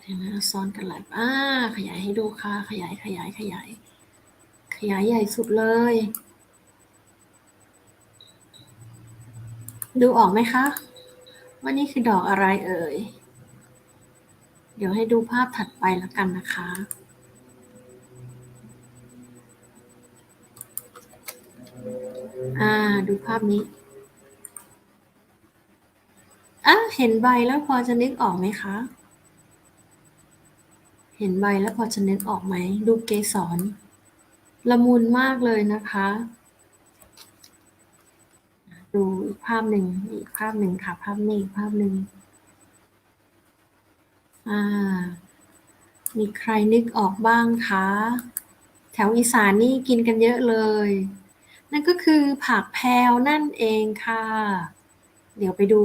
เดี๋ยวนะซ้อนกันหลายอ่าขยายให้ดูค่ะ ขยายขยายขยาย ขยายใหญ่สุดเลย ดูออกไหมคะว่านี่คือดอกอะไรเอ่ย เดี๋ยวให้ดูภาพถัดไปแล้วกันนะคะ อ่า ดูภาพนี้อะเห็นใบแล้วพอจะนึกออกไหมคะ เห็นใบแล้วพอจะนึกออกไหมดูเกสรละมุนมากเลยนะคะ ดูอีกภาพหนึ่งอีกภาพหนึ่งค่ะ ภาพนี้อีกภาพหนึ่งอ่า มีใครนึกออกบ้างคะ แถวอีสานนี่กินกันเยอะเลย นั่นก็คือผักแพวนั่นเองค่ะ เดี๋ยวไปดู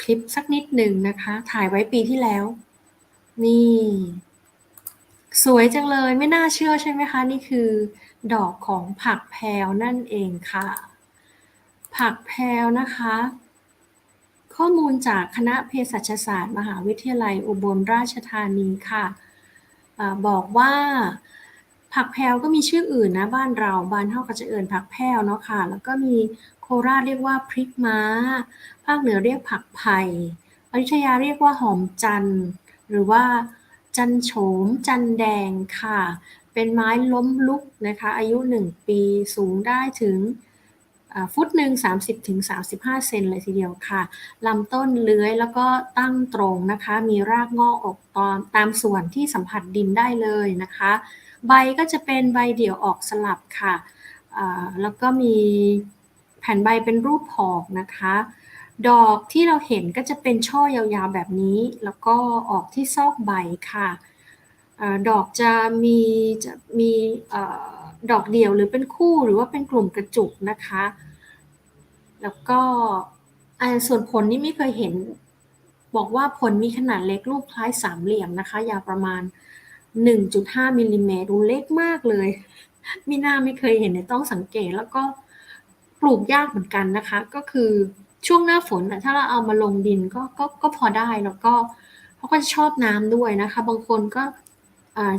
คลิปสักนิดหนึ่งนะคะ ถ่ายไว้ปีที่แล้ว นี่ สวยจังเลยไม่น่าเชื่อใช่ไหมคะ นี่คือ ดอกของผักแพรวนั่นเองค่ะ ผักแพรวนะคะ ข้อมูลจากคณะเภสัชศาสตร์ มหาวิทยาลัยอุบลราชธานีค่ะอบอกว่าผักแพรวก็มีชื่ออื่นนะบ้านเราบ้านเท่ากับจะเอิญผักแพรวเนาะค่ะ แล้วก็มีโคราชเรียกว่าพริกม้า ภาคเหนือเรียกผักไผ่อยุธยาเรียกว่าหอมจันทร์หรือว่า จันโฉมจันแดงค่ะ เป็นไม้ล้มลุกนะคะ อายุ 1 ปีสูงได้ถึงฟุตหนึ่ง30ถึง35 เซนเลยทีเดียวค่ะลำต้นเลื้อยแล้วก็ตั้งตรงนะคะ มีรากงอกออกตามตามส่วนที่สัมผัสดินได้เลยนะคะ ใบก็จะเป็นใบเดี่ยวออกสลับค่ะ แล้วก็มีแผ่นใบเป็นรูปหอกนะคะ ดอกที่เราเห็นก็จะเป็นช่อยาวๆแบบนี้ แล้วก็ออกที่ซอกใบค่ะอดอกจะมีจะมีดอกเดี่ยวหรือเป็นคู่หรือว่าเป็นกลุ่มกระจุกนะคะ แล้วก็ส่วนผลนี่ไม่เคยเห็น บอกว่าผลมีขนาดเล็กรูปคล้ายสามเหลี่ยมนะคะ ยาวประมาณ 1.5มิลลิเมตรดูเล็กมากเลยมีหน้าไม่เคยเห็นในต้องสังเกตแล้วก็ปลูกยากเหมือนกันนะคะ ก็คือ ช่วงหน้าฝนถ้าเราเอามาลงดินก็ก็ก็พอได้แล้วก็เขาก็ชอบน้ำด้วยนะคะ บางคนก็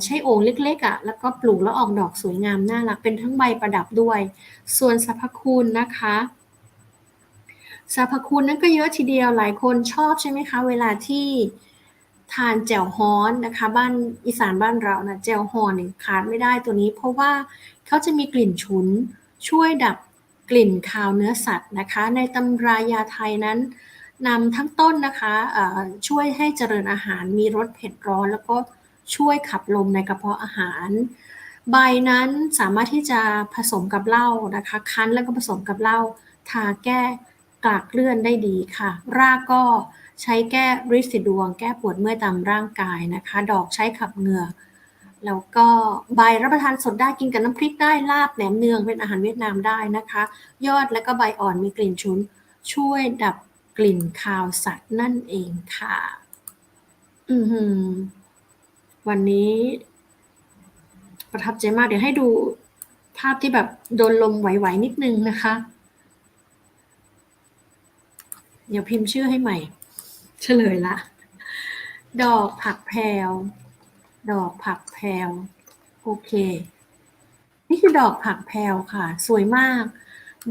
ใช้โอ่งเล็กๆอะ่ะแล้วก็ปลูกแล้วออกดอกสวยงามน่ารักเป็นทั้งใบประดับด้วย ส่วนสรรพคุณนะคะสรรพคุณนั้นก็เยอะทีเดียวหลายคนชอบใช่ไหมคะ เวลาที่ทานแจ่วฮ้อนนะคะ บ้านอีสานบ้านเรานะแจ่วฮ้อนเนี่ยขาดไม่ได้ตัวนี้ เพราะว่าเขาจะมีกลิ่นฉุนช่วยดับ กลิ่นคาวเนื้อสัตว์นะคะ ในตำรายาไทยนั้นนำทั้งต้นนะคะช่วยให้เจริญอาหารมีรสเผ็ดร้อน แล้วก็ช่วยขับลมในกระเพาะอาหาร ใบนั้นสามารถที่จะผสมกับเหล้านะคะคั้นแล้วก็ผสมกับเหล้าทาแก้กลากเลื่อนได้ดีค่ะ รากก็ใช้แก้ริดสิดวง แก้ปวดเมื่อยตามร่างกายนะคะ ดอกใช้ขับเหงื่อ แล้วก็ใบรับประทานสดได้กินกับน้ำพริกได้ลาบแหนมเนืองเป็นอาหารเวียดนามได้นะคะ ยอดและก็ใบอ่อนมีกลิ่นชุน ช่วยดับกลิ่นคาวสัตว์นั่นเองค่ะ อือหือ วันนี้ ประทับใจมากเดี๋ยวให้ดูภาพที่แบบโดนลมไหวๆนิดนึงนะคะ เดี๋ยวพิมพ์ชื่อให้ใหม่ เฉลยละ ดอกผักแพรว ดอกผักแพรวโอเค นี่คือดอกผักแพรวค่ะ สวยมาก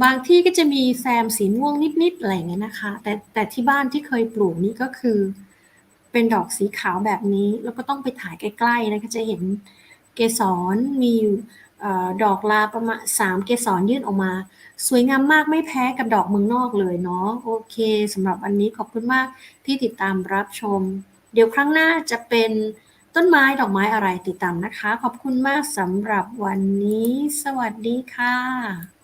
บางที่ก็จะมีแซมสีม่วงนิดๆอะไรเงี้ยนะคะ แต่แต่ที่บ้านที่เคยปลูกนี่ก็คือ เป็นดอกสีขาวแบบนี้ แล้วก็ต้องไปถ่ายใกล้ๆนะคะจะเห็นเกสรมีดอกลาประมาณสามเกสรยื่นออกมา สวยงามมากไม่แพ้กับดอกเมืองนอกเลยเนาะโอเคสำหรับวันนี้ขอบคุณมากที่ติดตามรับชม เดี๋ยวครั้งหน้าจะเป็น ต้นไม้ดอกไม้อะไรติดตามนะคะ ขอบคุณมากสำหรับวันนี้ สวัสดีค่ะ